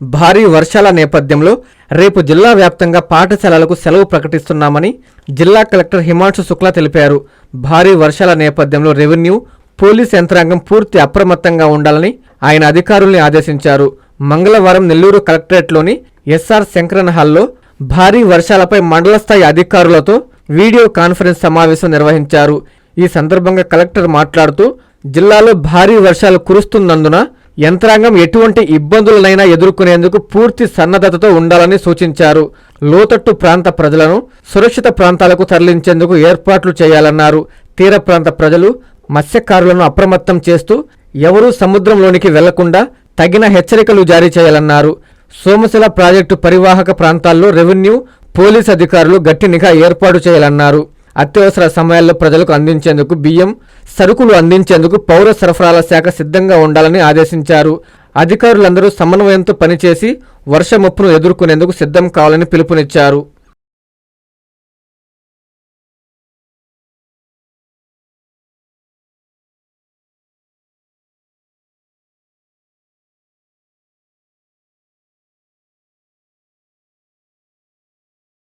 భారీ వర్షాల నేపథ్యంలో రేపు జిల్లా వ్యాప్తంగా పాఠశాలలకు సెలవు ప్రకటిస్తున్నామని జిల్లా కలెక్టర్ హిమాంశు శుక్లా తెలిపారు. భారీ వర్షాల నేపథ్యంలో రెవెన్యూ పోలీస్ యంత్రాంగం పూర్తి అప్రమత్తంగా ఉండాలని ఆయన అధికారుల్ని ఆదేశించారు. మంగళవారం నెల్లూరు కలెక్టరేట్లోని ఎస్ఆర్ శంకరన్ హాల్లో భారీ వర్షాలపై మండల స్థాయి అధికారులతో వీడియో కాన్ఫరెన్స్ సమావేశం నిర్వహించారు. ఈ సందర్భంగా కలెక్టర్ మాట్లాడుతూ జిల్లాలో భారీ వర్షాలు కురుస్తున్నందున యంత్రాంగం ఎటువంటి ఇబ్బందులనైనా ఎదుర్కొనేందుకు పూర్తి సన్నద్ధతతో ఉండాలని సూచించారు. లోతట్టు ప్రాంత ప్రజలను సురక్షిత ప్రాంతాలకు తరలించేందుకు ఏర్పాట్లు చేయాలన్నారు. తీర ప్రాంత ప్రజలు మత్స్యకారులను అప్రమత్తం చేస్తూ ఎవరూ సముద్రంలోనికి వెళ్ళకుండా తగిన హెచ్చరికలు జారీ చేయాలన్నారు. సోమశిల ప్రాజెక్టు పరివాహక ప్రాంతాల్లో రెవెన్యూ పోలీస్ అధికారులు గట్టి నిఘా ఏర్పాటు చేయాలన్నారు. అత్యవసర సమయాల్లో ప్రజలకు అందించేందుకు బియ్యం సరుకులు అందించేందుకు పౌర సరఫరాల శాఖ సిద్ధంగా ఉండాలని ఆదేశించారు. అధికారులందరూ సమన్వయంతో పనిచేసి వర్ష ముప్పును ఎదుర్కొనేందుకు సిద్ధం కావాలని పిలుపునిచ్చారు.